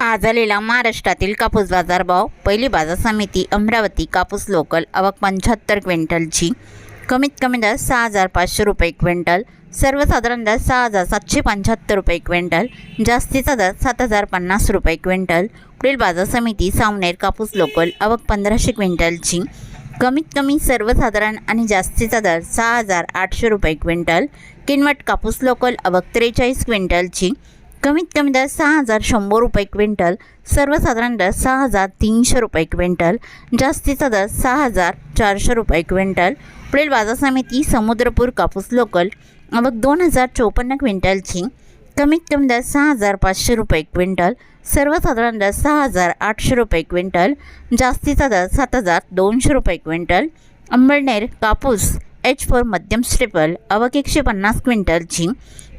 आज आलेला महाराष्ट्रातील कापूस बाजारभाव पहिली बाजार समिती अमरावती कापूस लोकल आवक पंच्याहत्तर क्विंटलची. कमीत कमी दर सहा हजार पाचशे रुपये क्विंटल सर्वसाधारण दर सहा हजार सातशे पंच्याहत्तर रुपये क्विंटल जास्तीचा दर सात हजार पन्नास रुपये क्विंटल. पुढील बाजार समिती सावनेर कापूस लोकल आवक पंधराशे क्विंटलची. कमीत कमी सर्वसाधारण आणि जास्तीचा दर सहा हजार आठशे रुपये क्विंटल. किनवट कापूस लोकल आवक त्रेचाळीस क्विंटलची. कमीत कमी दर सहा हजार शंभर रुपये क्विंटल सर्वसाधारण दर सहा हजार तीनशे रुपये क्विंटल जास्तीचा दर सहा हजार चारशे रुपये क्विंटल. पुढील बाजार समिती समुद्रपूर कापूस लोकल आवक दोन हजार चोपन्न क्विंटलची. कमीत कमी दर सहा हजार पाचशे रुपये क्विंटल सर्वसाधारण दर सहा हजार आठशे रुपये क्विंटल जास्तीचा दर सात हजार दोनशे रुपये क्विंटल. अंबळनेर कापूस एच फोर मध्यम स्टेपल आवक एकशे पन्नास क्विंटलची.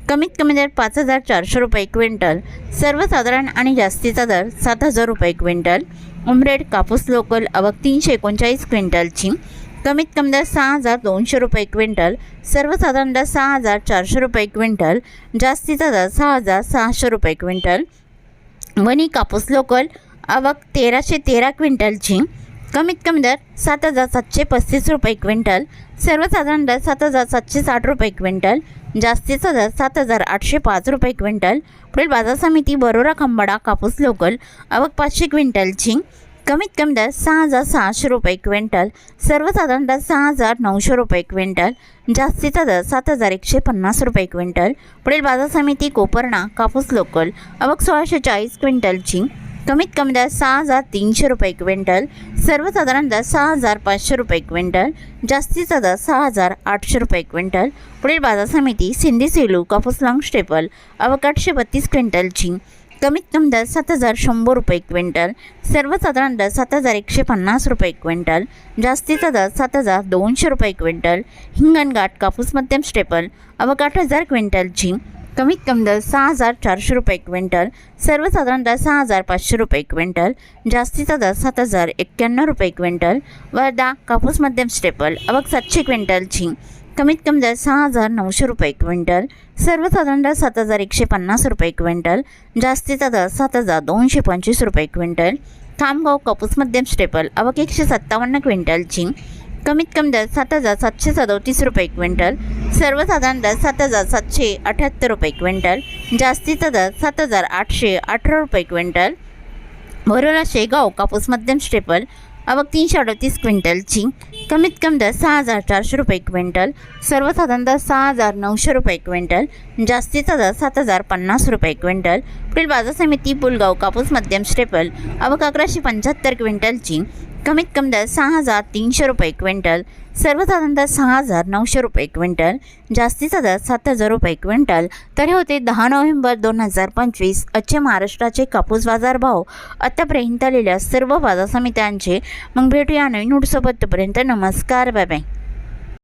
कमीत कमी दर पाच हजार चारशे रुपये क्विंटल सर्वसाधारण आणि जास्तीचा दर सात हजार रुपये क्विंटल उमरेड कापूस लोकल आवक तीनशे एकोणचाळीस क्विंटलची कमीत कमी दर सहा हजार दोनशे रुपये क्विंटल सर्वसाधारण दर सहा हजार चारशे रुपये क्विंटल जास्तीचा दर सहा हजार सहाशे रुपये क्विंटल. वणी कापूस लोकल आवक तेराशे तेरा क्विंटलची कमीत कमी दर सात हजार सातशे पस्तीस रुपये क्विंटल सर्वसाधारण दर सात हजार सातशे साठ रुपये क्विंटल जास्तीचा दर सात हजार आठशे पाच रुपये क्विंटल. पुढील बाजार समिती बरोरा खंबाडा कापूस लोकल आवक पाचशे क्विंटलची कमीत कमी दर सहा हजार सहाशे रुपये क्विंटल सर्वसाधारण दर सहा हजार नऊशे रुपये क्विंटल जास्तीचा दर सात हजार एकशे पन्नास रुपये क्विंटल. पुढील बाजार समिती कोपरणा कापूस लोकल आवक सोळाशे चाळीस क्विंटलची कमीत कमी दर सहा हजार तीनशे रुपये क्विंटल सर्वसाधारण दर सहा हजार पाचशे रुपये क्विंटल जास्तीचा दर सहा हजार आठशे रुपये क्विंटल. पुढील बाजार समिती सिंधी सेलू कापूस लाँग स्टेपल अवकाठशे बत्तीस क्विंटलची कमीत कमी दर सात हजार शंभर रुपये क्विंटल सर्वसाधारण दर सात हजार एकशे पन्नास रुपये क्विंटल जास्तीचा दर सात हजार दोनशे रुपये क्विंटल. हिंगणघाट कापूस मध्यम स्टेपल अवकाठ हजार क्विंटलची कमीत कमी दर सहा हजार चारशे रुपये क्विंटल सर्वसाधारण दर सहा हजार पाचशे रुपये क्विंटल जास्तीचा दर सात हजार एक्क्याण्णव रुपये क्विंटल वर्धा कापूस मध्यम स्टेपल आवक सातशे क्विंटलची कमीत कमी दर सहा हजार नऊशे रुपये क्विंटल सर्वसाधारण दर सात हजार एकशे पन्नास रुपये क्विंटल जास्तीचा दर सात हजार दोनशे पंचवीस रुपये क्विंटल खामगाव कापूस मध्यम स्टेपल आवक एकशे सत्तावन्न क्विंटलची कमीत कमी दर सात हजार सातशे सदोतीस रुपये क्विंटल सर्वसाधारण दर सात हजार सातशे अठ्याहत्तर रुपये क्विंटल जास्तीचा दर सात हजार आठशे अठरा रुपये क्विंटल. भरोला शेगाव कापूस मध्यम स्टेपल अवघ तीनशे अडतीस क्विंटलची. कमीत कमी दर सहा हजार चारशे रुपये क्विंटल सर्वसाधारण दर सहा हजार नऊशे रुपये क्विंटल जास्तीचा दर सात हजार पन्नास रुपये क्विंटल. पुढील बाजार समिती पुलगाव कापूस मध्यम स्टेपल अवघ अकराशे पंच्याहत्तर क्विंटलची. कमीत कमी दर सहा हजार तीनशे रुपये क्विंटल सर्वसाधारण दर सहा हजार नऊशे रुपये क्विंटल जास्तीचा दर सात हजार रुपये क्विंटल. तर हे होते दहा नोव्हेंबर दोन हजार पंचवीस आजचे महाराष्ट्राचे कापूस बाजार भाव आतापर्यंत आलेल्या सर्व बाजार समित्यांचे. मग भेटूया नवीन नोटसोबत तोपर्यंत नमस्कार बाय बाय.